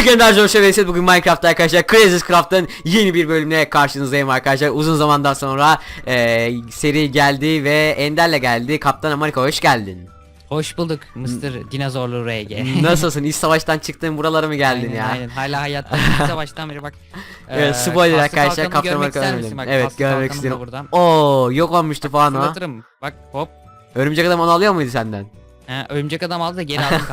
Türkiye'nin Darjor Şövalye'si bugün Minecraft'ta arkadaşlar Crazy Craft'ın yeni bir bölümüne karşınızdayım arkadaşlar Uzun zamandan sonra e, seri geldi ve Ender'le geldi Kaptan Amerika hoş geldin Hoş bulduk Mr. Dinozorlu RG. Nasılsın İç savaştan çıktın buralara mı geldin aynen, ya Aynen hala hayatta İlk savaştan beri bak. Evet, Eee, spoiler arkadaşlar, Kaptan Amerika misin? Bak, Evet, görmek istiyorum. Buradan. Oo yok olmuştu falan Fırlatırım. Bak hop. Örümcek adam onu alıyor muydu senden? Ha, örümcek adam aldı da geri aldım.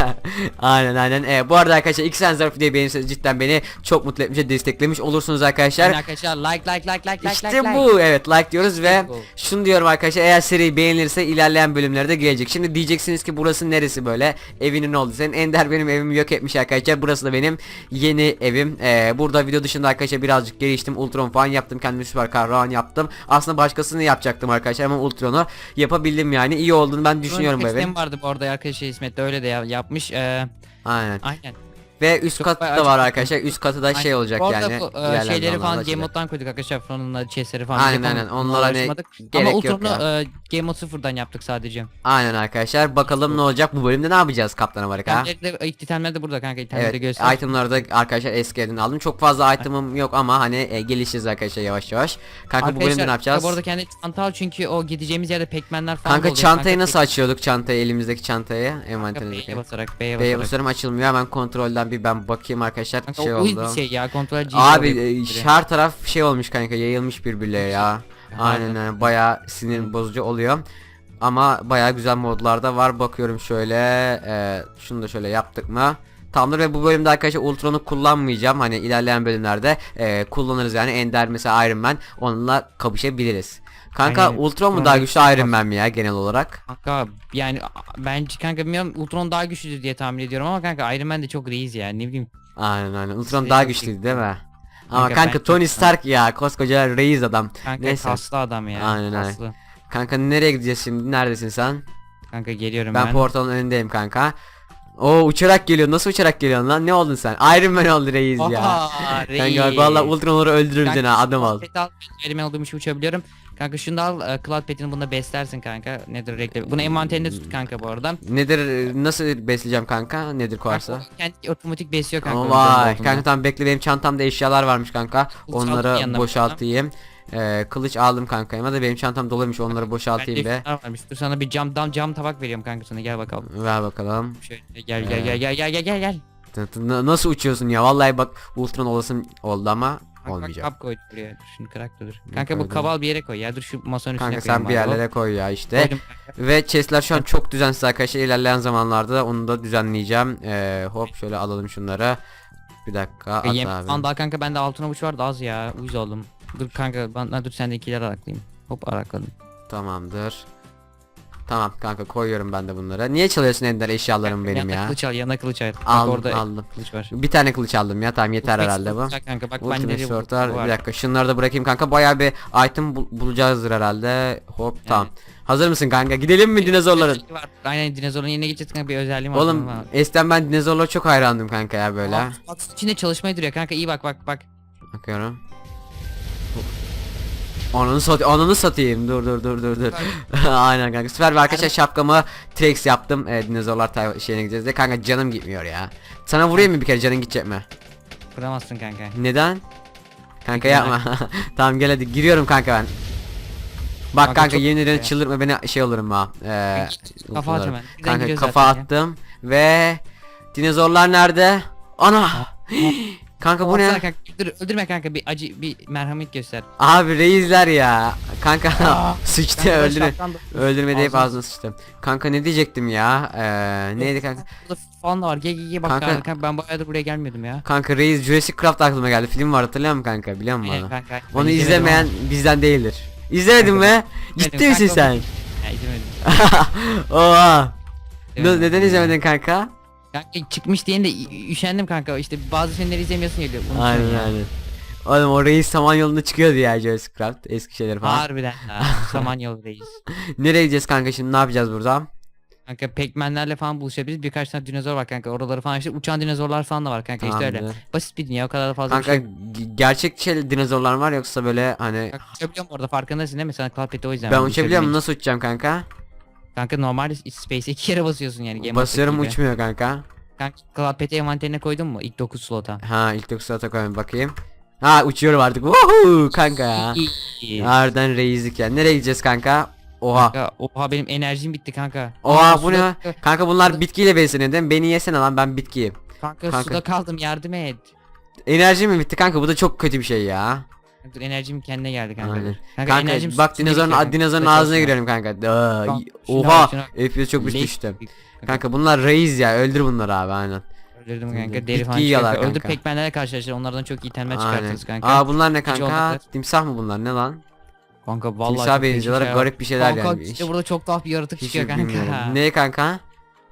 Bak, aynen aynen. Ee, bu arada arkadaşlar iki sen zarfı diye beğenirseniz cidden beni çok mutlu etmiş ve desteklemiş olursunuz arkadaşlar. aynen arkadaşlar like like like like like İşte like. bu evet like diyoruz ve bu. şunu diyorum arkadaşlar eğer seri beğenilirse ilerleyen bölümlerde gelecek. Şimdi diyeceksiniz ki burası neresi böyle evinin oldu senin Ender benim evimi yok etmiş arkadaşlar burası da benim yeni evim. Ee, burada video dışında arkadaşlar birazcık geliştim Ultron falan yaptım kendimi süper kahraman yaptım. Aslında başkasını yapacaktım arkadaşlar ama Ultron'u yapabildim yani iyi olduğunu ben düşünüyorum bu Sistemi vardı bu arada arkadaşlar İsmet de öyle de ya- yapmış. Eee Aynen. aynen. Ve üst Çok katı da var arkadaşlar üst katı da şey olacak Bu arada yani. bu, e, şeyleri falan. Game Mode'dan koyduk arkadaşlar fronuna chestleri falan. Aynen, aynen. Bunları Onlar hani gerek Ama yok ya. e, Game Mode sıfırdan yaptık sadece. Aynen arkadaşlar bakalım ne olacak bu bölümde ne yapacağız Kaptan Amerika? İtemler de, itemler de burada kanka itemleri Evet göster. itemları da arkadaşlar eski evden aldım. Çok fazla itemim yok ama hani e, gelişeceğiz arkadaşlar yavaş yavaş. Kanka bu bölümde ne yapacağız? Bu arada kendi çanta al çünkü o gideceğimiz yerde pekmenler falan Kanka olacak. çantayı Kanka, nasıl açıyorduk çantayı elimizdeki çantayı Kanka B'ye envanterimizdeki. basarak B'ye B'ye basarak. basıyorum açılmıyor hemen kontrolden bir ben bakayım arkadaşlar Kanka şey o oldu. bir şey ya kontrol G Abi oluyor e, her taraf şey olmuş kanka yayılmış birbirlere ya. Aynen aynen baya sinir bozucu oluyor. Ama baya güzel modlar da var bakıyorum şöyle e, şunu da şöyle yaptık mı? Tamamdır ve bu bölümde arkadaşlar Ultron'u kullanmayacağım. Hani ilerleyen bölümlerde e, kullanırız yani Ender mesela Iron Man onunla kapışabiliriz. Kanka Aynen. Ultron mu daha güçlü Iron. Man mi ya genel olarak? Kanka yani bence kanka bilmiyorum Ultron daha güçlüdür diye tahmin ediyorum ama kanka Iron Man de çok reis ya ne bileyim. Aynen aynen Ultron Şey daha güçlüydü değil mi? Ama Kanka kanka Tony Stark ya koskoca reis adam. Kanka Neyse. kaslı adam ya. Aynen, aynen. Kanka nereye gideceğiz şimdi? Neredesin sen? Kanka geliyorum Ben, ben. portalın önündeyim kanka. O uçarak geliyor. Nasıl uçarak geliyorsun lan? Ne oldun sen? Iron Man oldu reis ya. Aha, Kanka reis. valla Ultron'ları öldürür seni ha adam ol. Pet al, Iron Man olduğum için uçabiliyorum. Kanka şunu da al, e, Cloud Pet'ini bunda beslersin kanka. Nedir reklam? Bunu envanterinde tut kanka bu arada. Nedir nasıl besleyeceğim kanka? Nedir o kendi otomatik besliyor kanka. Onun vay kanka tamam bekle benim çantamda eşyalar varmış kanka. Onları yanına boşaltayım. Ee, kılıç aldım kanka ama da benim çantam doluymuş onları boşaltayım be. Dur sana bir cam dam cam tabak veriyorum kanka sana gel bakalım. Ver bakalım. Şöyle gel gel gel gel gel gel gel gel. Nasıl uçuyorsun ya? Vallahi bak Ultron olasım oldu ama Bak, olmayacak. Bak kap koydum buraya. Dur şunu kırak da dur. Kanka bu kaval bir yere koy ya. Dur şu masanın üstüne Kanka sen bir yerlere koy ya işte. koydum. Ve chestler şu an çok düzensiz arkadaşlar. İlerleyen zamanlarda da onu da düzenleyeceğim. Ee, hop şöyle alalım şunları. Bir dakika at Yem abi. daha kanka bende altın avuç vardı az ya. Uyuz oldum. Dur kanka ben dur sendekileri araklayayım. Hop arakladım. Tamamdır. Tamam kanka koyuyorum ben de bunları. Niye çalıyorsun Ender eşyalarım benim yanına ya? kılıç al yanına kılıç al. Bak Aldım orada aldım. kılıç var. Bir tane kılıç aldım ya tamam yeter Ultimate herhalde bu. Sword Kanka bak Ultimate de Sword bu var. Bir dakika şunları da bırakayım kanka. Bayağı bir item bul- bulacağızdır herhalde. Hop tamam. Hazır mısın kanka? Gidelim mi dinozorların? Özelliği var. Aynen dinozorun yerine gideceğiz kanka bir özelliğim var. Oğlum Ama- eskiden ben dinozorlara çok hayrandım kanka ya böyle. Bak, bak, içinde çalışmayı duruyor kanka iyi bak bak bak. Bakıyorum. Ananı sat ananı satayım. Dur dur dur dur dur. Aynen kanka. Süper ve arkadaşlar şapkamı T-Rex yaptım. Ee, dinozorlar tay- şeyine gideceğiz de kanka canım gitmiyor ya. Sana vurayım mı bir kere canın gidecek mi? Kuramazsın kanka. Neden? Kanka yapma. tamam gel hadi giriyorum kanka ben. Bak Kanka kanka çok yemin ederim ya. çıldırtma beni şey olurum ha. Ee, Kafa at hemen. Birden Kanka kafa zaten ya. attım ve dinozorlar nerede? Ana! kanka bu Baksana ne? Kanka, dur, öldürme kanka bir acı bir merhamet göster. Abi reisler ya. Kanka sıçtı Kanka, öldüre. şapkan da- Öldürmedi hep Ağzına- ağzına sıçtım. Kanka ne diyecektim ya? Ee, neydi kanka? Burada falan da var. Gel gel gel bak Kanka- kanka. kanka ben bayağıdır buraya gelmiyordum ya. Kanka reis Jurassic Craft aklıma geldi. Film var hatırlıyor musun kanka? Biliyor musun Aynen onu? kanka. Ben Onu izlemedim izlemeyen bizden değildir. İzlemedin Kanka, mi? İzlemedim misin kanka, sen? ama- Ya izlemedim. Oha. Ne- İzlemedim. neden izlemedin kanka? Kanka çıkmış diye de üşendim kanka. İşte bazı filmleri izlemiyorsun geliyor. Unutuyorsun Aynen ya. aynen. Oğlum o reis Samanyolu'nda çıkıyordu ya Jurassic Craft eski şeyler falan. Harbiden ya. Samanyolu reis. Nereye gideceğiz kanka şimdi ne yapacağız burada? Kanka pekmenlerle falan buluşabiliriz. Birkaç tane dinozor var kanka. Oraları falan işte uçan dinozorlar falan da var kanka. İşte öyle. Basit bir dünya o kadar da fazla Kanka şey. gerçek şey dinozorlar var yoksa böyle hani Kanka uçabiliyorum orada farkındasın değil mi? Sana Cloud o yüzden. ben bu uçabiliyor muyum uçabilmek nasıl uçacağım kanka? Kanka normal Space'e iki kere basıyorsun yani. Game Basıyorum gibi. uçmuyor kanka. Kanka Cloud Pet'i envanterine koydun mu? İlk 9 slota. Ha ilk 9 slota koyayım bakayım. Ha uçuyorum artık. Woohoo kanka ya. Harbiden reislik ya. Nereye gideceğiz kanka? Oha. Kanka, oha benim enerjim bitti kanka. Oha Aa, bu ne? suda- lan? Kanka bunlar bitkiyle besleniyor değil mi? Beni yesene lan ben bitkiyim. Kanka, Kanka. suda kaldım yardım et. Enerji mi bitti kanka? Bu da çok kötü bir şey ya. Dur enerjim kendine geldi kanka. Aynen. dur. Kanka, enerjim bak dinozorun kanka, dinozorun ağzına girelim kanka. Aa, Kanka, Oha. FPS çok düştüm. gibi. Kanka bunlar reis ya. Öldür bunları abi aynen. Öldürdüm kanka deri falan yiyorlar çıkıyor. Öldür kanka. pekmenlerle karşılaşır onlardan çok iyi Aynen. çıkartırız kanka. Aa bunlar ne kanka? Timsah mı bunlar? Ne lan? Kanka vallahi Timsah benziyorlar. Garip bir şeyler kanka, yani. işte burada çok tuhaf bir yaratık Hiç çıkıyor kanka. bilmiyorum. Ne kanka?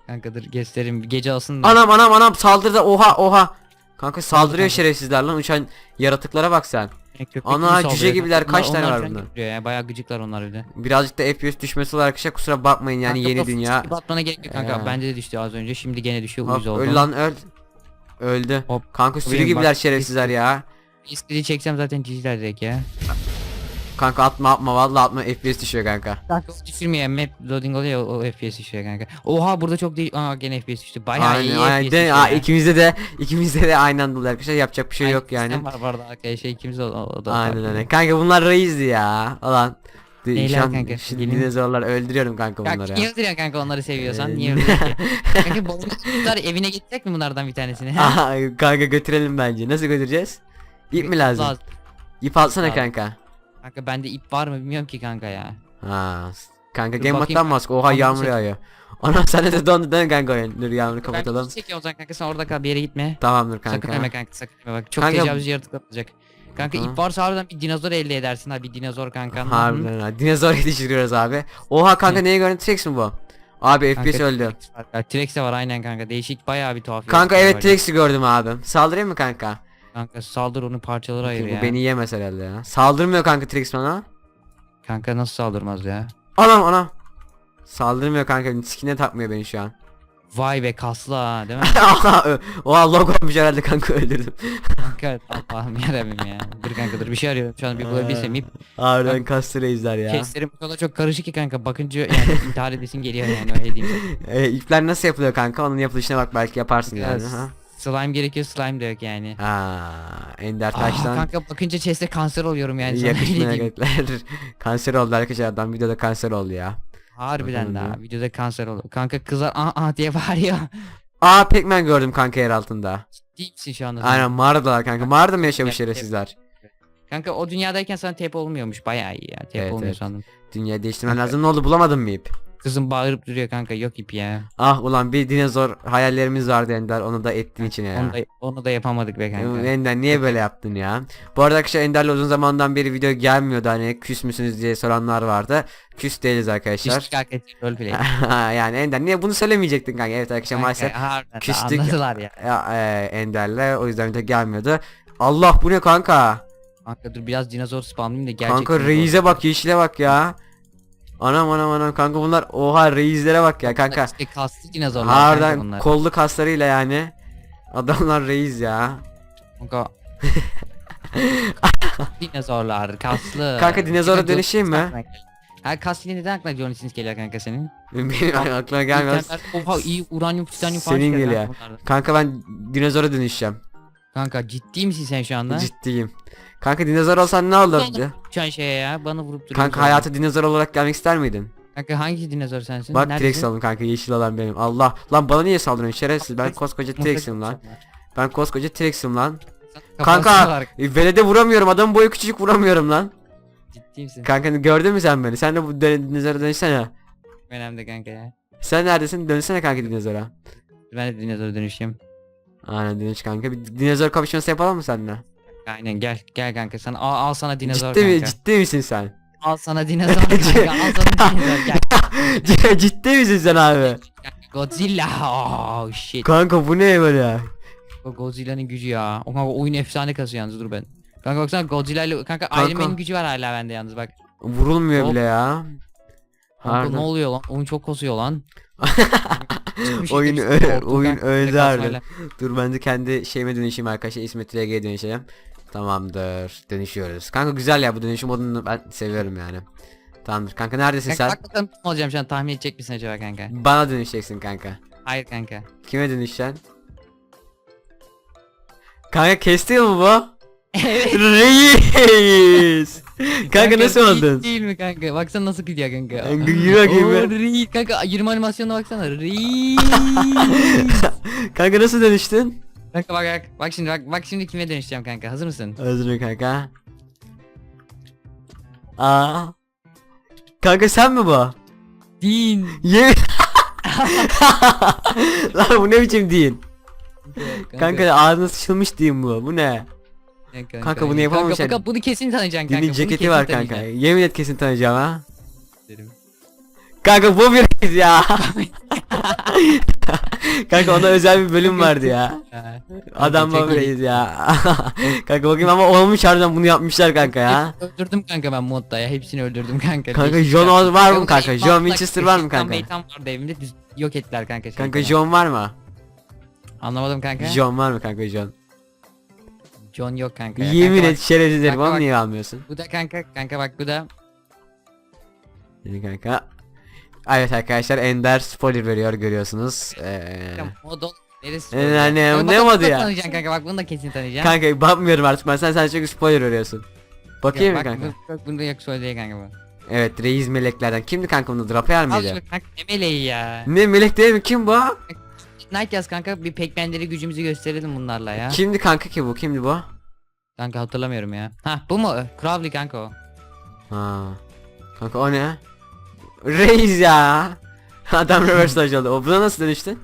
Kanka dur göstereyim gece olsun da. Anam anam anam saldırdı. Oha oha. Kanka saldırıyor şerefsizler lan uçan yaratıklara bak sen. Köpek Ana, gibi cüce saldırıyor gibiler. Kaç tane onlar var falan bunda? getiriyor Ya, bayağı gıcıklar onlar de. Birazcık da FPS düşmesi var arkadaşlar kusura bakmayın yani Kanka, yeni bu dünya. fıskiyi Batmana gerek yok kanka. Ee. Bende de düştü az önce. Şimdi gene düşüyor Hop, uyuz oldu. öl lan öl. Öldü. Hop. Kanka sürü Benim gibiler bak- şerefsizler ya. İstediği çeksem zaten ciciler direkt ya. Kanka atma atma vallahi atma FPS düşüyor kanka. Kanka düşürmüyor map loading oluyor o, o FPS düşüyor kanka. Oha burada çok değil. Aa gene FPS düştü. Bayağı iyi aynen, FPS de, düşüyor aa, ikimizde de ikimizde de aynı anda oluyor arkadaşlar yapacak bir şey yok yani. Sen var arada arkadaşlar ikimiz o, o, da Aynen öyle. Kanka bunlar reisdi ya. Alan. De- Neyler şu an- kanka? Şimdi Gelin. dinozorlar öldürüyorum kanka Kanka bunları niye ya. öldürüyorsun kanka onları seviyorsan? Niye öldürüyorsun ki? kanka balıklar evine gitsek mi bunlardan bir tanesini? Aha, kanka götürelim bence. Nasıl götüreceğiz? İp mi lazım? İp alsana Lazım. kanka. Kanka bende ip var mı bilmiyorum ki kanka ya. Ha. Kanka Dur game bakayım. moddan mask. Oha Tamam, yağmur çek. yağıyor. Ana sen de dondu mi kanka oyun? Dur yağmuru Ben kapatalım. bir çekiyorum o zaman kanka sen orada kal bir yere gitme. Tamamdır Sakın kanka. ölme kanka sakın ölme bak. Çok Kanka- tecavüz yaratıklar olacak. Kanka Aha. ip varsa harbiden bir dinozor elde edersin ha bir dinozor kanka. Hı? Harbiden ha. Dinozor yetiştiriyoruz abi. Oha kanka neye mi bu? Abi Kanka, FPS öldü. T-Rex var. T-Rex de var aynen kanka değişik bayağı bir tuhaf. Kanka yaratıklar evet var. T-Rex'i gördüm abi. Saldırayım mı kanka? Kanka saldır onu parçalara ayır Bu ya. beni yemez herhalde ya. Saldırmıyor kanka T-Rex bana. Kanka nasıl saldırmaz ya? Anam anam. Saldırmıyor kanka. Sikine takmıyor beni şu an. Vay be kaslı ha değil mi? Oha logomuş herhalde kanka öldürdüm. kanka Allah'ım yarabbim ya. Dur kanka dur bir şey arıyorum şu an bir bulabilsem ip. Harbiden kastı reisler ya. Keslerim bu kadar çok karışık ki kanka bakınca yani intihar edesin geliyor yani öyle diyeyim. E, ipler nasıl yapılıyor kanka? Onun yapılışına bak belki yaparsın yani. Ha. Slime gerekiyor slime de yok yani. Ha, Ender Aa, Taş'tan kanka bakınca chest'e kanser oluyorum yani diyeyim. hareketler. kanser oldu arkadaşlar adam videoda kanser oldu ya. Harbiden Bakalım daha videoda kanser oldu. Kanka kızlar aa aa diye bağırıyor. Aa Pac-Man gördüm kanka yer altında. Ciddi misin şu anda? Aynen mağaradalar kanka. Mağarada mı yaşamış Ya, şerefsizler? Kanka o dünyadayken sana tep olmuyormuş bayağı iyi ya. Tep Evet, olmuyor evet. sandım. Dünya değiştirmen lazım. Ne oldu bulamadın mı ip? Kızım bağırıp duruyor kanka yok ip ya. Ah ulan bir dinozor hayallerimiz vardı Ender onu da ettin içine ya. Onu da, onu da yapamadık be kanka. Ender niye böyle yaptın ya? Bu arada arkadaşlar Ender'le uzun zamandan beri video gelmiyordu hani küs müsünüz diye soranlar vardı. Küs değiliz arkadaşlar. Küçük arkadaşlar roleplay. yani Ender niye bunu söylemeyecektin kanka? Evet arkadaşlar maalesef Kanka, harbiden de küstük. Anladılar ya. ya, e, Ender'le o yüzden video gelmiyordu. Allah bu ne kanka? Kanka dur biraz dinozor spamlayayım da gerçek kanka reise bak yeşile bak ya. Anam anam anam kanka bunlar oha reislere bak ya kanka. İşte kaslı dinozorlar Harbiden kollu kaslarıyla yani. Adamlar reis ya. Kanka. dinozorlar kaslı. Kanka dinozora dönüşeyim mi? aklına. Ha kaslı neden aklına Johnny Sins geliyor kanka senin? Benim aklıma gelmez. Oha iyi uranyum titanyum falan Senin geliyor. Kanka ben dinozora dönüşeceğim. Kanka ciddi misin sen şu anda? Ciddiyim. Kanka dinozor olsan ne olurdu? Şu an şeye ya bana vurup duruyorsun. Kanka hayata dinozor olarak gelmek ister miydin? Kanka hangi dinozor sensin? Bak? T-Rex oldum kanka yeşil olan benim. Allah. Lan bana niye saldırıyorsun şerefsiz? Ben koskoca T-Rex'im lan. Ben koskoca T-Rex'im lan. Kanka velede vuramıyorum. Adamın boyu küçücük vuramıyorum lan. Ciddi misin? Kanka gördün mü sen beni? Sen de bu dinozora dönsene. Önemli kanka ya. Sen neredesin? Dönsene kanka dinozora. Ben de dinozora dönüşeyim. Aynen dönüş kanka. Bir dinozor kapışması yapalım mı seninle? Aynen gel gel kanka sen al, al sana dinozor Ciddi mi? kanka. Ciddi misin sen? Al sana dinozor kanka al sana dinozor gel. ciddi misin sen abi? Godzilla oh shit. Kanka bu ne böyle? O Godzilla'nın gücü ya. O kanka oyun efsane kasıyor yalnız dur ben. Kanka baksana Godzilla ile kanka, Kanka. Iron Man'in gücü var hala bende yalnız bak. Vurulmuyor Hop. bile ya. Kanka Harbiden. ne oluyor lan? Oyun çok kasıyor lan. Şey oyun işte oyun öyle Dur ben de kendi şeyime dönüşeyim arkadaşlar. İsmet Rege'ye dönüşeceğim. Tamamdır. Dönüşüyoruz. Kanka güzel ya bu dönüşüm modunu ben seviyorum yani. Tamamdır. Kanka neredesin Kanka sen? bak olacağım şu an tahmin edecek misin acaba kanka? Bana dönüşeceksin kanka. Hayır kanka. Kime dönüşeceksin? Kanka kesti mi bu? Evet. Reis. Kanka nasıl reis oldun? Değil mi kanka? Baksana nasıl gidiyor kanka. Kanka, yürü bakayım Oo, reis. Kanka 20 animasyonuna baksana. Reis. Kanka nasıl dönüştün? kanka bak bak. Bak şimdi bak. Bak şimdi kime dönüşeceğim kanka. Hazır mısın? Özür kanka. Aa. Kanka sen mi bu? Din. Yemin. Lan bu ne biçim din? Kanka ağzına sıçılmış din bu. Bu ne? Kanka bunu yapamamışlar. Kanka, kanka bunu kesin tanıyacaksın kanka. Dinin ceketi var kanka. Yemin et kesin tanıyacağım ha. Derim. Kanka bu bir reis ya. kanka ona özel bir bölüm vardı ya. Adam Kanka, bu reis ya. kanka bakayım ama olmuş harbiden bunu yapmışlar kanka ya. Öldürdüm kanka ben modda ya. Hepsini öldürdüm kanka. Kanka, John. Oz var mı kanka? John Winchester var mı kanka? Meytan vardı evimde yok ettiler kanka. Kanka. John var mı? Anlamadım kanka. John var mı kanka John? John yok kanka. ya. Yemin Kanka et şerefsiz herif onu bak- niye almıyorsun? Bu da kanka kanka bak bu da. Yeni kanka. Evet arkadaşlar Ender spoiler veriyor görüyorsunuz. Ee, Modon neresi? Ee, ne- ne- Kanka, ne bak, modu bunu da ya? Tanıyacaksın kanka bak bunu da kesin tanıyacaksın. kanka bakmıyorum artık ben sen sen çok spoiler veriyorsun. Bakayım mı kanka? Bu, bak bunu da yok söyle kanka bu. Evet reis meleklerden. Kimdi kanka bunu? Draper Al mıydı? şunu kanka ne meleği ya. Ne melek değil mi? Kim bu? Night yaz kanka bir pekmenleri gücümüzü gösterelim bunlarla ya. Kimdi kanka ki bu? Kimdi bu? Kanka hatırlamıyorum ya. Ha bu mu? Crowley kanka o. Ha. Kanka o ne? Reis ya. Adam reverse dodge oldu. O buna nasıl dönüştün?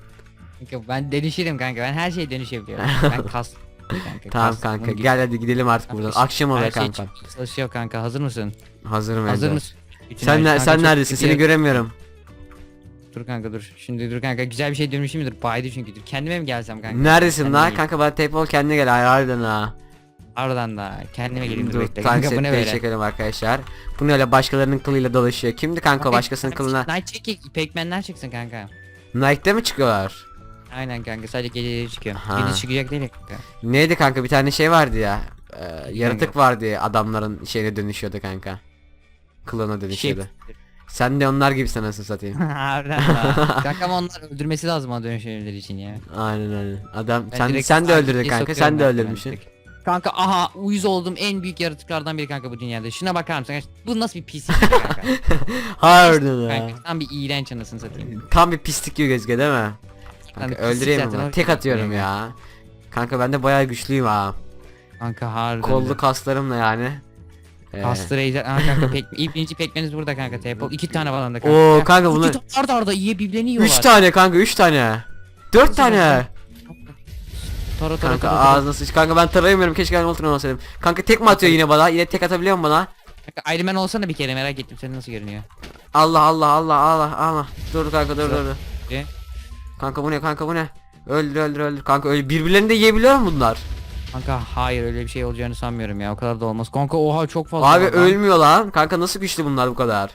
Kanka ben dönüşürüm kanka ben her şeye dönüşebiliyorum. ben kas. Kanka, Tamam kas- kanka gel hadi gidelim artık Kanka, buradan. Akşam Her oluyor şey kanka. çıkmaya çalışıyor kanka hazır mısın? Hazırım Hazır mısın? Sen ne, kanka sen neredesin? Seni göremiyorum. Dur kanka dur. Şimdi dur kanka güzel bir şey dönüşüm müdür? Baydı çünkü dur. Kendime mi gelsem kanka? Neredesin Kendime lan? geleyim. Kanka bana tape ol kendine gel. Hayır harbiden ha. Aradan da kendime geleyim dur Dur bekle. Kanka bu ne böyle? çekelim arkadaşlar. Bu ne öyle başkalarının kılıyla dolaşıyor. Kimdi kanka o başkasının kılına? Night çekik pekmenler çıksın kanka. Nike'de mi çıkıyorlar? Aynen kanka sadece geceleri çıkıyor. Ha. Gündüz çıkacak değil ya kanka. Neydi kanka bir tane şey vardı ya. Ee, yaratık vardı ya adamların şeyine dönüşüyordu kanka. Şey dönüşüyordu. Sen de onlar gibisin anasını satayım. Harbiden onlar öldürmesi lazım o dönüşümleri için ya. aynen aynen. Adam Ben sen direkt sen de öldürdün kanka. sokuyorum Sen de ben öldürmüşsün. direkt. Kanka aha uyuz oldum en büyük yaratıklardan biri kanka bu dünyada. Şuna bakar mısın? Bu nasıl bir ya kanka? Harbiden ya. kanka tam bir iğrenç anasını satayım. Tam bir pislik gibi gözüküyor değil mi? Kanka öldüreyim zaten, mi? Tek yüzden atıyorum ya. Kanka ben de bayağı güçlüyüm ha. Kanka harbiden. Kollu kaslarımla yani. Ee, Kastı Razer. Aha kanka pek, ilk birinci pekmeniz burada kanka Tepol. İki tane falan da kanka. Oo kanka iki bunlar tane arda yiye birbirlerini yiyorlar. 3 tane kanka 3 tane. 4 Nasıl tane. Tara tara Kanka ağzına sıç. Kanka ben tarayamıyorum. Keşke ben ultron olsaydım. Kanka tek mi atıyor yine bana? Yine tek atabiliyor mu bana? Kanka Iron Man olsana bir kere merak ettim senin nasıl görünüyor. Allah Allah Allah Allah Allah. Dur kanka dur dur dur. Kanka bu ne kanka bu ne? Öldür öldür öldür. Kanka öyle birbirlerini de yiyebiliyor mu bunlar? Kanka hayır öyle bir şey olacağını sanmıyorum ya o kadar da olmaz. Kanka oha çok fazla. Abi var lan. ölmüyor lan. Kanka nasıl güçlü bunlar bu kadar?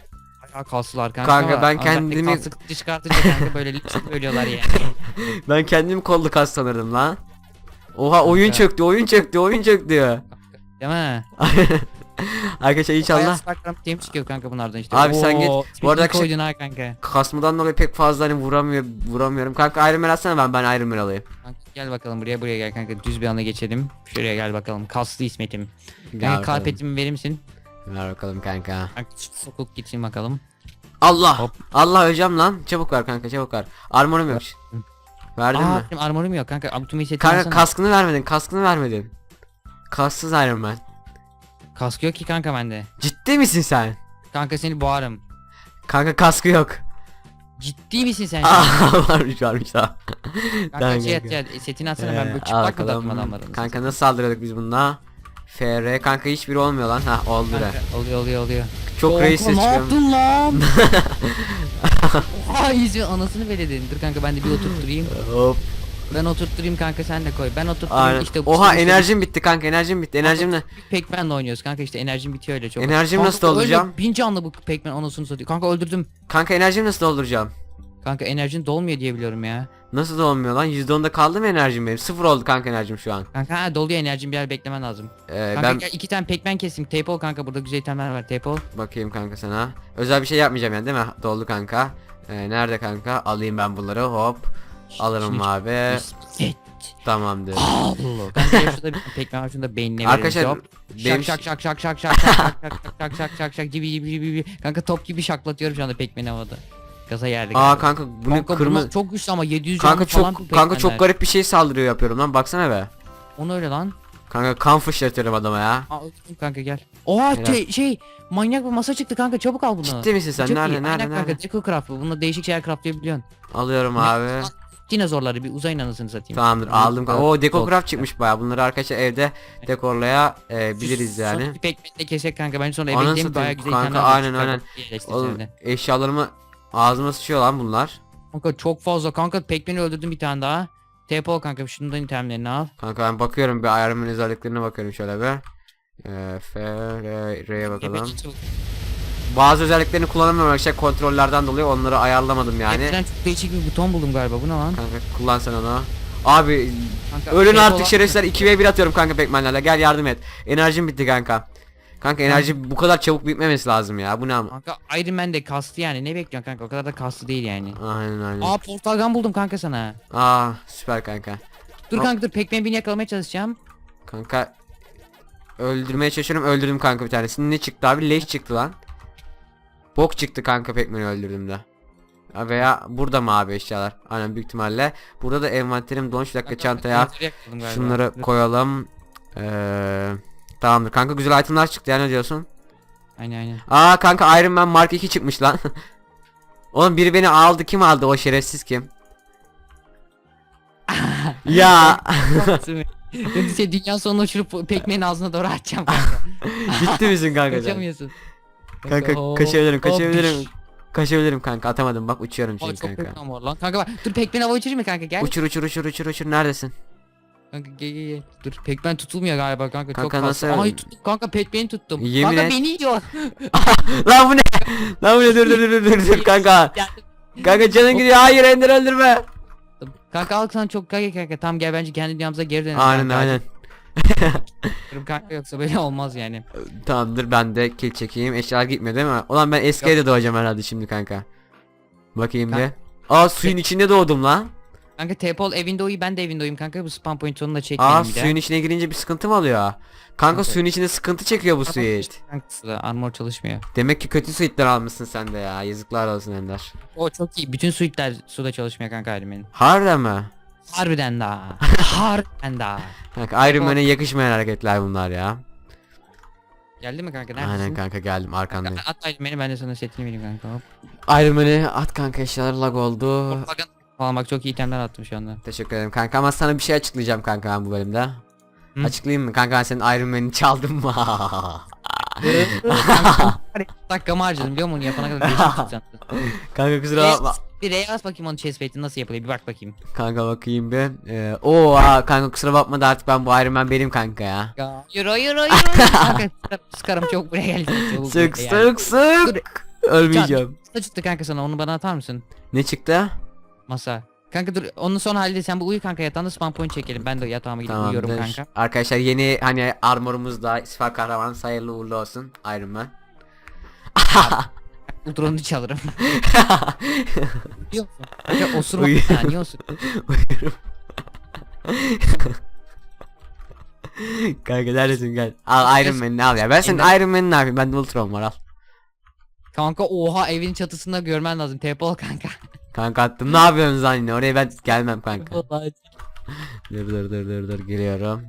Bayağı kaslılar kanka. Kanka, ben kendimi- Kaslı kıtı çıkartınca kanka böyle lütfen ölüyorlar yani. Ben kendim kollu kas sanırdım lan. Oha oyun Kanka. çöktü oyun çöktü oyun çöktü. Değil mi? Arkadaşlar inşallah Starcraft team çıkıyor kanka bunlardan işte. Abi sen git. Bu arada koydun ha kanka. kasmadan dolayı pek fazla hani vuramıyor vuramıyorum. Kanka Iron Man atsana ben ben Iron Man alayım. Kanka gel bakalım buraya buraya gel kanka düz bir anda geçelim. Şuraya gel bakalım kaslı İsmet'im. Gel Kanka bakalım. kalpetimi verir misin? Ver bakalım kanka. Kanka sokuk gitsin bakalım. Allah. Hop. Allah öleceğim lan. Çabuk ver kanka çabuk ver. Armorum yok. Verdin Aa mi? benim armorum yok kanka. Ultimate setini Kanka kaskını vermedin. Kaskını vermedin. Kasksız Iron Man. Kask yok ki kanka bende. Ciddi misin sen? Kanka seni boğarım. Kanka kaskı yok. Ciddi misin sen? Aa varmış varmış ha. kanka Tamam şey kanka. at ya setini atsana Ee, ben böyle al çıplak mı bakalım. dattım adamları? Kanka nasıl saldırıyorduk biz bununla? FR kanka hiçbiri olmuyor lan. Ha oldu be. Kanka, oluyor oluyor oluyor. Çok reis ne çıkıyor. yaptın lan? Oha iyice anasını veledin. Dur kanka ben de bir oturtturayım. Hop. Ben oturtturayım kanka sen de koy. Ben oturtturayım Aynen. işte. Oha işte- enerjim bitti kanka enerjim bitti. Enerjim ne? Pac-Man'le oynuyoruz kanka işte enerjim bitiyor öyle çok. Enerjimi Kanka, nasıl dolduracağım? öyle Bin canlı bu Pac-Man anasını satıyor. Kanka öldürdüm. Kanka enerjimi nasıl dolduracağım? Kanka enerjin dolmuyor diye biliyorum ya. Nasıl dolmuyor lan? %10'da kaldı mı enerjim benim? Sıfır oldu kanka enerjim şu an. Kanka ha doluyor enerjim bir yer beklemen lazım. Ee, Kanka ben gel iki tane Pac-Man kestim. Tape ol kanka burada güzel itemler var tape ol. bakayım kanka sana. Özel bir şey yapmayacağım yani değil mi? Doldu kanka. Ee, nerede kanka? Alayım ben bunları hop. Alırım abi. Tamamdır. Allah. Kanka ya şurada bir pekmen var şurada beynine. Arkadaşlar benim Şak şak şak şak şak şak şak şak şak şak şak şak şak gibi gibi gibi gibi. Kanka top gibi şaklatıyorum şu anda pekmeni havada. Gaza yerdik. Aa kanka bu ne kırmızı. çok güçlü ama 700 Kanka falan çok kanka çok garip bir şey saldırıyor yapıyorum lan baksana be. Onu öyle lan. Kanka kan fışlatıyorum adama ya. Aa kanka gel. Oha Helal. şey, şey manyak bir masa çıktı kanka çabuk al bunu. Ciddi misin sen? Çok Nerede iyi. nerede Aynen nerede? kanka Deco Craft bu. Bununla değişik şeyler craftlayabiliyorsun. Alıyorum abi. Dinozorları bir uzayın anasını satayım. Tamamdır aldım kanka. Oo Craft çıkmış baya. Bunları arkadaşlar evde dekorlaya e, yani. bir pekmekle kesek kanka ben sonra eve gideyim satayım. güzel Kanka, aynen, aynen. Oğlum eşyalarımı ağzıma sıçıyor lan bunlar. Kanka çok fazla kanka pekmeni öldürdüm bir tane daha. TP ol kanka şundan itemlerini al. Kanka ben bakıyorum bir ayarımın özelliklerine bakıyorum şöyle bir. E, F, R, R'ye bakalım. Bazı özelliklerini kullanamıyorum arkadaşlar kontrollerden dolayı onları ayarlamadım yani. Hepsinden çok değişik bir buton buldum galiba bu ne lan? Kanka kullan sen onu. Abi Kanka, ölün TP artık şerefsizler 2v1 atıyorum kanka pekmenlerle gel yardım et. Enerjim bitti kanka. Kanka enerji bu kadar çabuk bitmemesi lazım ya bu ne ama. Kanka Iron Man de kastı yani ne bekliyorsun kanka o kadar da kastı değil yani. Aynen aynen. Aa portal gun buldum kanka sana. Aa süper kanka. Dur Hop. kanka dur pekmeni birini yakalamaya çalışacağım. Kanka öldürmeye çalışıyorum öldürdüm kanka bir tanesini. Ne çıktı abi? Leş çıktı lan. Bok çıktı kanka pekmeni öldürdüm de. Ha, Veya burada mı abi eşyalar? Aynen büyük ihtimalle. Burada da envanterim don şu dakika çantaya. Şunları koyalım. Ee, tamamdır kanka güzel itemler çıktı ya ne diyorsun? Aynen aynen. Aa kanka Iron Man Mark 2 çıkmış lan. Oğlum biri beni aldı kim aldı o şerefsiz kim? ya şey dünya sonuna uçurup pekmenin ağzına doğru atacağım kanka. ciddi misin kanka? Kaçamıyorsun. Kanka hop, kaçabilirim hop, kaçabilirim. Kaçabilirim kanka atamadım bak uçuyorum Aa, şimdi çok kanka. var lan. Kanka bak dur pekmen hava uçurayım mı kanka gel. Uçur uçur uçur uçur uçur neredesin? Kanka gel gel gel. Dur pekmen tutulmuyor galiba kanka, çok Kanka, fazla. nasıl- Ay tuttum kanka pekmeni tuttum. Yemin kanka et. beni yiyor. Lan bu ne? Lan bu ne dur dur dur dur dur kanka. Kanka canın gidiyor hayır Ender öldürme. Kanka al sana çok kanka kanka tam gel bence kendi dünyamıza geri dönelim. Aynen kanka. aynen. Kanka yoksa böyle olmaz yani. Tamamdır ben de kill çekeyim. Eşyalar gitmiyor değil mi? Ulan ben eski evde doğacağım herhalde şimdi kanka. Bakayım bir. Kanka- Aa suyun içinde doğdum lan. Kanka Tepol evinde uyu ben de evinde uyuyayım kanka bu spawn point sonunda çekmeyelim Aa bir de. suyun içine girince bir sıkıntı mı oluyor? Kanka Kanka- suyun içinde sıkıntı çekiyor bu suit. Kankası da armor çalışmıyor. Demek ki kötü suitler almışsın sen de ya. Yazıklar olsun Ender. O çok iyi. Bütün suitler suda çalışmıyor kanka Iron Harbiden mi? Harbiden daha. Harbiden daha. Kanka Iron Man'e yakışmayan hareketler bunlar ya. Geldi mi kanka neredesin? Aynen kanka geldim arkandayım. Kanka, at Iron Man'i ben de sana setini vereyim kanka. Hop. Iron Man'e at kanka eşyalar lag oldu. Bakın falan bak çok iyi itemler attım şu anda. Teşekkür ederim kanka ama sana bir şey açıklayacağım kanka ben bu bölümde. Hı? Açıklayayım mı kanka ben senin Iron Man'i çaldım mı? Dakikamı harcadım biliyor musun? Yapana kadar tutacağım. kanka kusura bakma. Bir R'ye bas bakayım onun chest plate'i nasıl yapılıyor bir bak bakayım. Kanka bakayım bir. Ee, oo aa, kanka kusura bakma da artık ben bu Iron Man benim kanka ya. Ya, Yürü yürü yürü. kanka sıkarım, çok buraya geldi. Sık sık sık. Ölmeyeceğim. Masa çıktı kanka sana onu bana atar mısın? Ne çıktı? Masa. Kanka dur onun son halde sen bu uyu kanka yatağında spawn point çekelim. Ben de yatağıma gidip uyuyorum Tamamdır. kanka. Arkadaşlar yeni hani armorumuz da süper kahraman hayırlı uğurlu olsun Iron Man. Bu drone'u çalırım. Biliyor musun? Kanka osurma niye osur? Uyuyorum. kanka neredesin gel. Al Iron Man ne al ya. Ben senin Ender- Iron Man'i ne yapayım? Bende Ultron var al. Kanka oha evin çatısında görmen lazım. TP ol kanka. Kanka attım. Ne yapıyorsunuz lan yine? Oraya ben gelmem kanka. Dur dur dur dur dur geliyorum.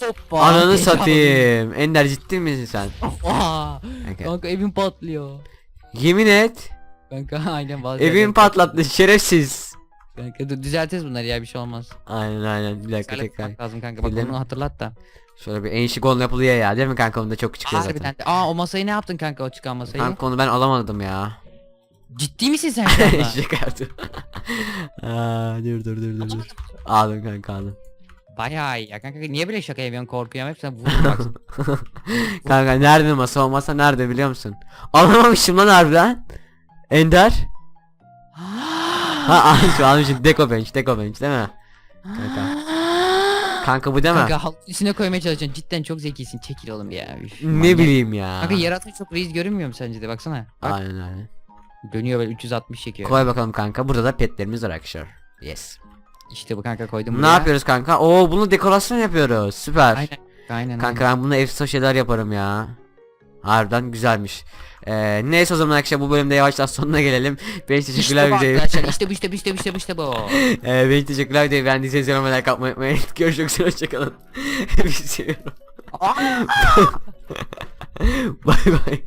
Hoppa, Ananı satayım. Ender ciddi misin sen? Oha. Kanka. Kanka evin patlıyor. Yemin et. Kanka aynen bazen. Evin patlattı şerefsiz. Kanka dur düzeltiriz bunları ya bir şey olmaz. Aynen aynen. Bir dakika Güzel tekrar. lazım kanka bak Gidelim. onu hatırlat da. Şöyle bir enişi gol yapılıyor ya değil mi kanka? Onda çok çıkıyor zaten. Harbiden. de. Aa o masayı ne yaptın kanka o çıkan masayı? Kanka onu ben alamadım ya. Ciddi misin sen şu anda? Şaka yaptım. Aa, dur dur dur dur dur. Aldım kanka aldım. Bayağı iyi ya kanka niye böyle şaka yapıyorsun korkuyorum hep sen bak. Kanka nerede masa o masa nerede biliyor musun? Alamamışım lan harbiden. Ender. ha almışım almışım Deco bench Deco bench değil mi? Kanka. Kanka bu değil mi? Kanka halk üstüne koymaya çalışıyorsun cidden çok zekisin çekil oğlum ya. Üf, ne manyak. bileyim ya. Kanka yaratma çok reis görünmüyor mu sence de baksana. Bak Aynen aynen. Dönüyor böyle 360 çekiyor. Koy bakalım kanka. Burada da petlerimiz var arkadaşlar. Yes. İşte bu kanka koydum Ne buraya. yapıyoruz kanka? Oo bunu dekorasyon yapıyoruz. Süper. Aynen. Aynen. Kanka ben bununla efsane şeyler yaparım ya. Harbiden güzelmiş. Ee, neyse o zaman arkadaşlar bu bölümde yavaştan sonuna gelelim. Beş İşte teşekkürler bu videoyu. arkadaşlar işte bu işte bu işte bu işte bu işte bu. Ee, beş teşekkürler videoyu beğendiyseniz yoruma like atmayı unutmayın. Görüşmek üzere hoşçakalın. Bizi seviyorum. bay bay.